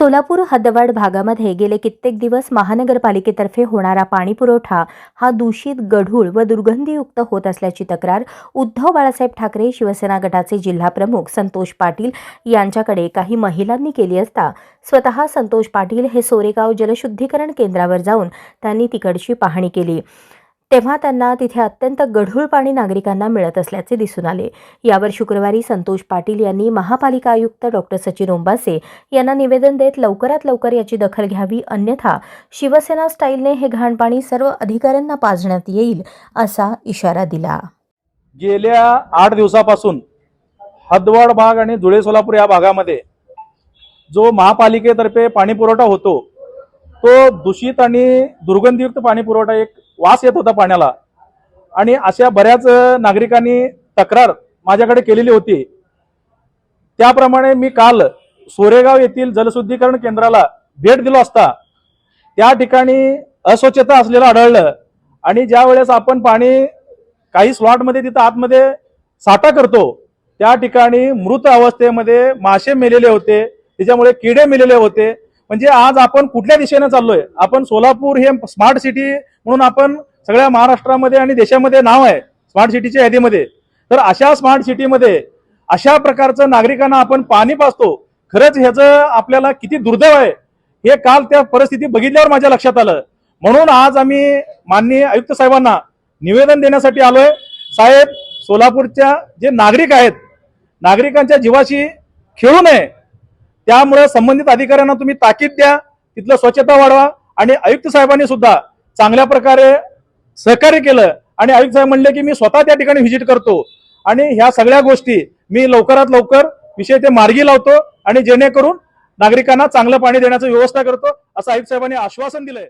सोलापूर हद्दवाड भागामध्ये गेले कित्येक दिवस महानगरपालिकेतर्फे होणारा पाणीपुरवठा हा दूषित गढूळ व दुर्गंधीयुक्त होत असल्याची तक्रार उद्धव बाळासाहेब ठाकरे शिवसेना गटाचे जिल्हाप्रमुख संतोष पाटील यांच्याकडे काही महिलांनी केली असता स्वतः संतोष पाटील हे सोरेगाव जलशुद्धीकरण केंद्रावर जाऊन त्यांनी तिकडची पाहणी केली. तेव्हा त्यांना तिथे अत्यंत गढूळ पाणी नागरिकांना मिळत असल्याचे दिसून आले. यावर शुक्रवारी संतोष पाटील यांनी महापालिका आयुक्त डॉक्टर सचिन ओंबासे यांना निवेदन देत लवकरात लवकर याची दखल घ्यावी अन्यथा शिवसेना स्टाईलने हे घाण पाणी सर्व अधिकाऱ्यांना पाजण्यात येईल असा इशारा दिला. गेल्या आठ दिवसापासून हदवाड भाग आणि धुळे सोलापूर या भागामध्ये जो महापालिकेतर्फे पाणीपुरवठा होतो तो दूषित आणि दुर्गंधीयुक्त पाणी पुरवठा एक वास येत होता पाण्याला. आणि अशा बऱ्याच नागरिकांनी तक्रार माझ्याकडे केलेली होती. त्याप्रमाणे मी काल सोरेगाव येथील जलशुद्धीकरण केंद्राला भेट दिलो असता. त्या ठिकाणी अस्वच्छता असलेलं आढळलं. आणि ज्या वेळेस आपण पाणी काही स्लॉटमध्ये तिथं आतमध्ये साठा करतो त्या ठिकाणी मृत अवस्थेमध्ये मासे मेलेले होते. त्याच्यामुळे किडे मेलेले होते. म्हणजे आज आपण कुठल्या दिशेने चाललोय? आपण सोलापूर हे स्मार्ट सिटी म्हणून आपण सगळ्या महाराष्ट्रामध्ये आणि देशामध्ये नाव आहे स्मार्ट सिटीच्या यादीमध्ये. तर अशा स्मार्ट सिटीमध्ये अशा प्रकारचं नागरिकांना आपण पाणी पाचतो खरंच ह्याचं आपल्याला किती दुर्दैव आहे. हे काल त्या परिस्थिती बघितल्यावर माझ्या लक्षात आलं. म्हणून आज आम्ही माननीय आयुक्त साहेबांना निवेदन देण्यासाठी आलोय. साहेब सोलापूरच्या जे नागरिक आहेत नागरिकांच्या जीवाशी खेळू नये. त्यामुळे संबंधित अधिकाऱ्यांना तुम्ही ताकीद द्या तिथलं स्वच्छता वाढवा आणि आयुक्त साहेबांनी सुद्धा चांगल्या प्रकारे सहकार्य केलं. आणि आयुक्त साहेब म्हणले की मी स्वतः त्या ठिकाणी व्हिजिट करतो. आणि ह्या सगळ्या गोष्टी मी लवकरात लवकर विषय ते मार्गी लावतो. आणि जेणेकरून नागरिकांना चांगलं पाणी देण्याची व्यवस्था करतो. असं आयुक्त साहेबांनी आश्वासन दिलंय.